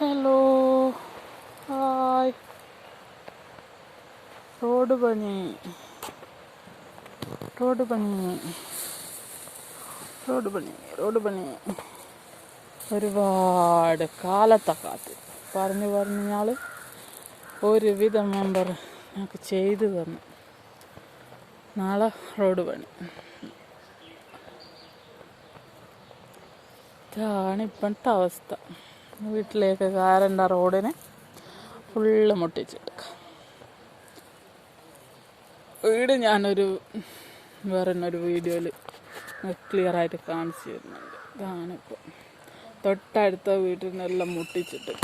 Hello hi. Road പണി. Road പണി. Road പണി റോഡ് പണി. ഒരുപാട് കാലത്തെ കാത്ത്. പറഞ്ഞു പറഞ്ഞ് ഞാൾ ഒരുവിധം മെമ്പർ ഞങ്ങൾക്ക് ചെയ്തു തന്നു. നാളെ റോഡ് പണി. ഇതാണ് ഇപ്പോഴത്തെ അവസ്ഥ. വീട്ടിലേക്ക് കാരണ്ട റോഡിന് ഫുള്ള് മുട്ടിച്ചെടുക്കുക വീട് ഞാനൊരു വേറെ ഒരു വീഡിയോയിൽ ക്ലിയറായിട്ട് കാണിച്ചു തരുന്നുണ്ട്. ഇതാണിപ്പോൾ തൊട്ടടുത്ത വീട്ടിനെല്ലാം മുട്ടിച്ചിട്ട്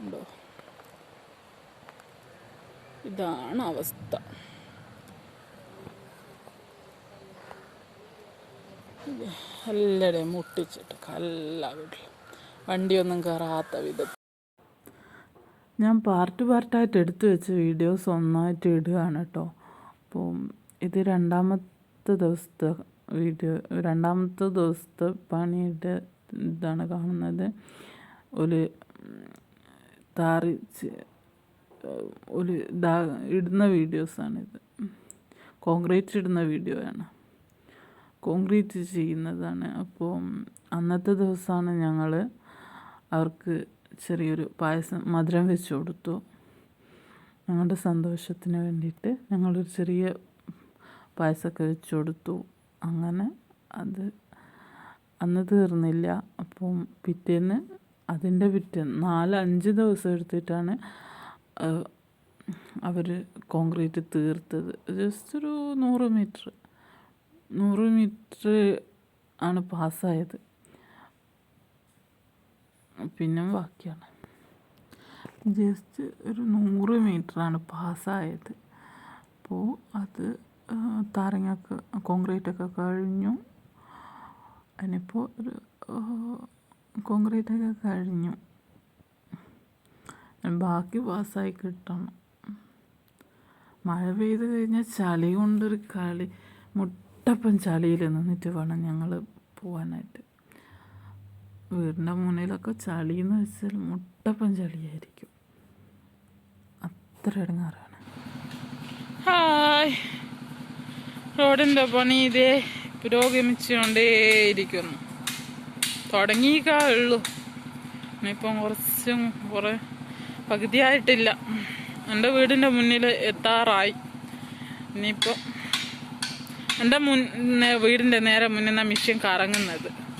ഉണ്ടോ? ഇതാണ് അവസ്ഥ. എല്ലാവരെയും മുട്ടിച്ചിട്ട്. എല്ലാ വീട്ടിലും. വണ്ടിയൊന്നും കയറാത്ത വിധത്തിൽ. ഞാൻ പാർട്ട് പാർട്ടായിട്ട് എടുത്തു വെച്ച് വീഡിയോസ് ഒന്നായിട്ട് ഇടുകയാണ് കേട്ടോ അപ്പോൾ ഇത് രണ്ടാമത്തെ ദിവസത്തെ വീഡിയോ രണ്ടാമത്തെ ദിവസത്തെ പണിയുടെ ഇതാണ് കാണുന്നത്. ഒരു താറിച്ച് ഒരു ഇതാ ഇടുന്ന വീഡിയോസാണിത് കോൺക്രീറ്റ് ഇടുന്ന വീഡിയോ ആണ്. കോൺക്രീറ്റ് ചെയ്യുന്നതാണ്. അപ്പോൾ അന്നത്തെ ദിവസമാണ് ഞങ്ങൾ അവർക്ക് ചെറിയൊരു പായസം മധുരം വെച്ച് കൊടുത്തു. ഞങ്ങളുടെ സന്തോഷത്തിന് വേണ്ടിയിട്ട് ഞങ്ങളൊരു ചെറിയ പായസമൊക്കെ വെച്ച് കൊടുത്തു. അങ്ങനെ അത് അന്ന് തീർന്നില്ല. അപ്പം പിറ്റേന്ന് അതിന്റെ പിറ്റേന്ന് നാല് അഞ്ച് ദിവസം എടുത്തിട്ടാണ് അവർ കോൺക്രീറ്റ് തീർത്തത്. ജസ്റ്റ് ഒരു നൂറ് മീറ്റർ. നൂറ് മീറ്റർ ആണ് പാസ്സായത്. പിന്നെ ബാക്കിയാണ്. ജസ്റ്റ് ഒരു നൂറ് മീറ്ററാണ് പാസ്സായത്. അപ്പോൾ അത് താരങ്ങൊക്കെ കോൺക്രീറ്റൊക്കെ കഴിഞ്ഞു. അതിനിപ്പോൾ ഒരു കോൺക്രീറ്റൊക്കെ കഴിഞ്ഞു. ബാക്കി പാസ്സായി കിട്ടണം. മഴ പെയ്ത് കഴിഞ്ഞാൽ ചളി കൊണ്ടൊരു കളി മുട്ടപ്പം ചളിയിൽ നിന്നിട്ട് വേണം ഞങ്ങൾ പോകാനായിട്ട് വീടിന്റെ മുന്നിലൊക്കെ ചളി എന്ന് വെച്ചാൽ മുട്ടപ്പം ചളിയായിരിക്കും. അത്ര ഇടങ്ങാറാണ്. ഹായ്. റോഡിന്റെ പണി ഇതേ പുരോഗമിച്ചുകൊണ്ടേയിരിക്കുന്നു. തുടങ്ങിയിക്കാ ഉള്ളൂ. ഇനിയിപ്പം കുറച്ചും കുറേ പകുതിയായിട്ടില്ല. എന്റെ വീടിന്റെ മുന്നിൽ എത്താറായി. ഇനിയിപ്പോൾ എന്റെ മുൻ വീടിന്റെ നേരെ മുന്നിൽ നിന്നാണ് മിഷ്യൻ കറങ്ങുന്നത്.